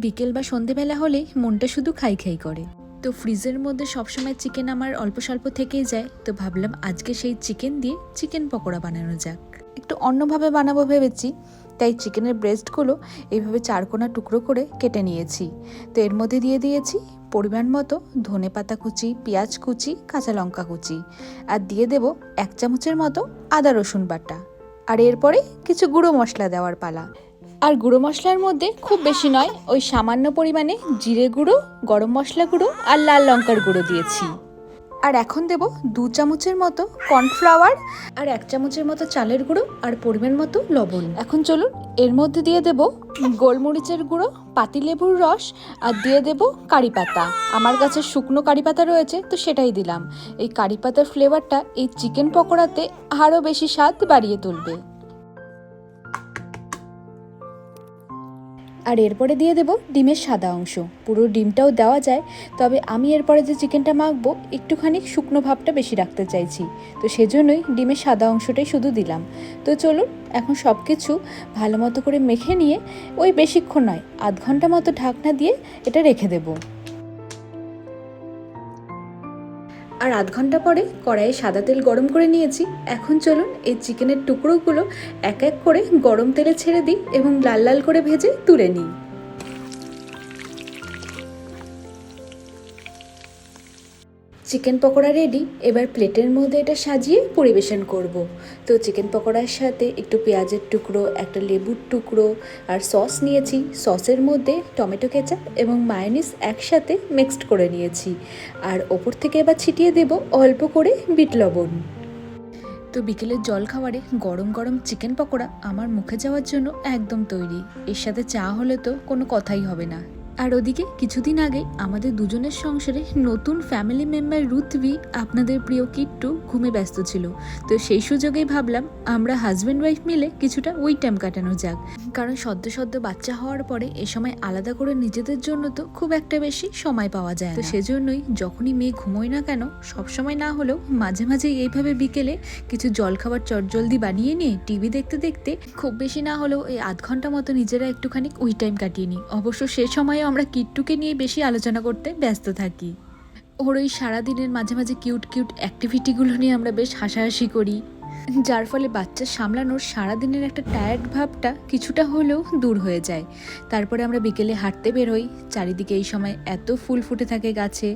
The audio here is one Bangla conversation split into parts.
বিকেল বা সন্ধেবেলা হলেই মনটা শুধু খাই খাই করে। তো ফ্রিজের মধ্যে সবসময় চিকেন আমার অল্প স্বল্প থেকেই যায়, তো ভাবলাম আজকে সেই চিকেন দিয়ে চিকেন পকোড়া বানানো যাক। একটু অন্যভাবে বানাবো ভেবেছি, তাই চিকেনের ব্রেস্টগুলো এইভাবে চারকোনা টুকরো করে কেটে নিয়েছি। তো এর মধ্যে দিয়ে দিয়েছি পরিমাণ মতো ধনে পাতা কুচি, পেঁয়াজ কুচি, কাঁচা লঙ্কা কুচি। আর দিয়ে দেব এক চামচের মতো আদা রসুন বাটা। আর এরপরে কিছু গুঁড়ো মশলা দেওয়ার পালা। আর গুঁড়ো মশলার মধ্যে খুব বেশি নয়, ওই সামান্য পরিমাণে জিরে গুঁড়ো, গরম মশলা গুঁড়ো আর লাল লঙ্কার গুঁড়ো দিয়েছি। আর এখন দেব দু চামচের মতো কর্নফ্লাওয়ার আর এক চামচের মতো চালের গুঁড়ো আর পরিমাণ মতো লবণ। এখন চলুন, এর মধ্যে দিয়ে দেব গোলমরিচের গুঁড়ো, পাতিলেবুর রস আর দিয়ে দেব কারি পাতা। আমার কাছে শুকনো কারি পাতা রয়েছে, তো সেটাই দিলাম। এই কারি পাতার ফ্লেভারটা এই চিকেন পকোড়াতে আরও বেশি স্বাদ বাড়িয়ে তুলবে। আর এরপরে দিয়ে দেব ডিমের সাদা অংশ। পুরো ডিমটাও দেওয়া যায়, তবে আমি এরপরে যে চিকেনটা মাখবো, একটুখানি শুকনো ভাবটা বেশি রাখতে চাইছি। তো সেজন্যই ডিমের সাদা অংশটাই শুধু দিলাম। তো চলুন, এখন সব কিছু ভালো মতো করে মেখে নিয়ে, ওই বেশিক্ষণ নয়, আধ ঘণ্টা মতো ঢাকনা দিয়ে এটা রেখে দেবো। আর আধ ঘণ্টা পরে কড়াইয়ে সাদা তেল গরম করে নিয়েছি। এখন চলুন এই চিকেনের টুকরোগুলো এক এক করে গরম তেলে ছেড়ে দিই এবং লাল লাল করে ভেজে তুলে নিই। চিকেন পকোড়া রেডি এবার প্লেটের মধ্যে এটা সাজিয়ে পরিবেশন করব। তো চিকেন পকোড়ার সাথে একটু পেঁয়াজের টুকরো, একটা লেবুর টুকরো আর সস নিয়েছি। সসের মধ্যে টমেটো কেচাপ এবং মায়োনিস একসাথে মিক্সড করে নিয়েছি। আর ওপর থেকে এবার ছিটিয়ে দেব অল্প করে বিট লবণ। তো বিকেলের জল খাবারে গরম গরম চিকেন পকোড়া আমার মুখে যাওয়ার জন্য একদম তৈরি। এর সাথে চা হলে তো কোনো কথাই হবে না। আর ওদিকে কিছুদিন আগে আমাদের দুজনের সংসারে নতুন ফ্যামিলি মেম্বার রুথভি আপনাদের প্রিয় কিট্টু ঘুমে ব্যস্ত ছিল। তো সেই সুযোগেই ভাবলাম আমরা হাজব্যান্ড ওয়াইফ মিলে কিছুটা ওই টাইম কাটানো যাক। কারণ সদ্য সদ্য বাচ্চা হওয়ার পরে এ সময় আলাদা করে নিজেদের জন্য তো খুব একটা বেশি সময় পাওয়া যায় তো সেজন্যই যখনই মেয়ে ঘুমোয় না কেন সবসময় না হলেও মাঝে মাঝে এইভাবে বিকেলে কিছু জল খাবার চটজলদি বানিয়ে নিয়ে টিভি দেখতে দেখতে খুব বেশি না হলেও এই আধ ঘণ্টা মতো নিজেরা একটুখানি ওই টাইম কাটিয়ে নিই। অবশ্য সে সময়ও আমরা কিট্টুকে নিয়ে বেশি আলোচনা করতে ব্যস্ত থাকি। ওর ওই সারাদিনের মাঝে মাঝে কিউট কিউট অ্যাক্টিভিটিগুলো নিয়ে আমরা বেশ হাসাহাসি করি। যার ফলে বাচ্চা সামলানোর সারাদিনের একটা টায়ার্ড ভাবটা কিছুটা হলেও দূর হয়ে যায়। তারপরে আমরা বিকেলে হাঁটতে বেরোই। চারিদিকে এই সময় এত ফুল ফুটে থাকে গাছে।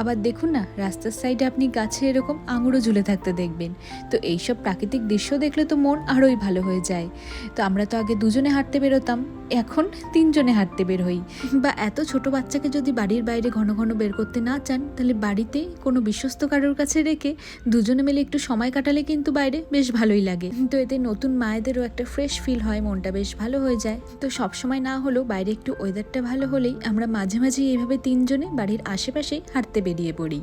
আবার দেখুন না, রাস্তার সাইডে আপনি গাছে এরকম আঙুরও ঝুলে থাকতে দেখবেন। তো এইসব প্রাকৃতিক দৃশ্য দেখলে তো মন আরোই ভালো হয়ে যায়। তো আমরা তো আগে দুজনে হাঁটতে বেরোতাম, এখন তিনজনে হাঁটতে বের হই বা এত ছোট বাচ্চাকে যদি বাড়ির বাইরে ঘন ঘন বের করতে না চান, তাহলে বাড়িতে কোনো বিশ্বস্ত কারোর কাছে রেখে দুজনে মিলে একটু সময় কাটালে কিন্তু বাইরে বেশ ভালোই লাগে। তো এতে নতুন মায়েদেরও একটা ফ্রেশ ফিল হয়, মনটা বেশ ভালো হয়ে যায়। তো সব সময় না হলেও বাইরে একটু ওয়েদারটা ভালো হলেই আমরা মাঝে মাঝে এইভাবে তিনজনে বাড়ির আশেপাশে হাঁটতে বেরিয়ে পড়ি।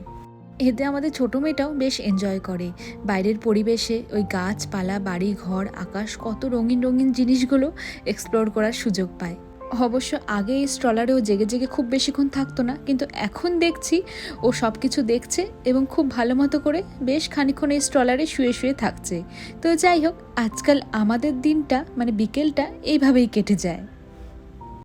এতে আমাদের ছোটো মেয়েটাও বেশ এনজয় করে। বাইরের পরিবেশে ওই গাছপালা বাড়ি ঘর আকাশ কত রঙিন রঙিন জিনিসগুলো এক্সপ্লোর করার সুযোগ পায়। অবশ্য আগে এই স্ট্রলারেও জেগে জেগে খুব বেশিক্ষণ থাকতো না, কিন্তু এখন দেখছি ও সব কিছু দেখছে এবং খুব ভালো মতো করে বেশ খানিক্ষণ এই স্ট্রলারে শুয়ে শুয়ে থাকছে। তো যাই হোক, আজকাল আমাদের দিনটা মানে বিকেলটা, এইভাবেই কেটে যায়।